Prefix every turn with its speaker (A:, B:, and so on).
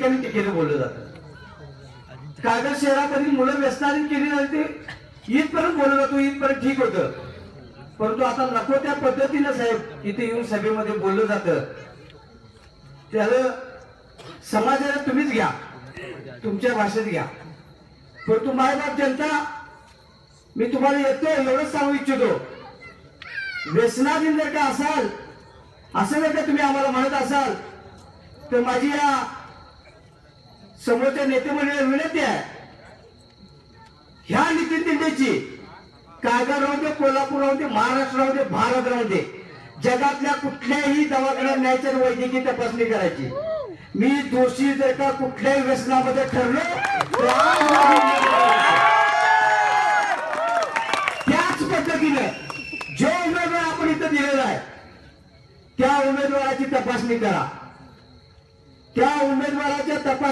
A: ठिकाणी टीकेनं बोललं जातं. कागद शहरातील मुलं व्यसनाधीन केली नाही ते. इथपर्यंत बोलत जातो इथपर्यंत ठीक होतं. परंतु आता नको त्या पद्धतीनं साहेब इथे येऊन सभेमध्ये बोललं जातं. त्याला समाजाला तुम्हीच घ्या. तुमच्या भाषेत घ्या. परंतु मायबाप जनता मी तुम्हाला येतो एवढंच सांगू इच्छितो. व्यसनाधीन जर का असाल असं जर का तुम्ही आम्हाला म्हणत असाल तर माझी या समोरच्या नेते मंडळी विनंती आहे. ह्या नितीन दिंडेची कागद राहू दे कोल्हापूर राहू दे महाराष्ट्र राहू दे भारत राहू दे जगातल्या कुठल्याही दवाखान्यात न्यायच्या वैद्यकीय तपासणी करायची. मी दोषी जर का कुठल्याही व्यसनामध्ये ठरलो त्याच पद्धतीनं जो उमेदवार आपण इथं दिलेला आहे त्या उमेदवाराची तपासणी करा. त्या उमेदवाराच्या तपास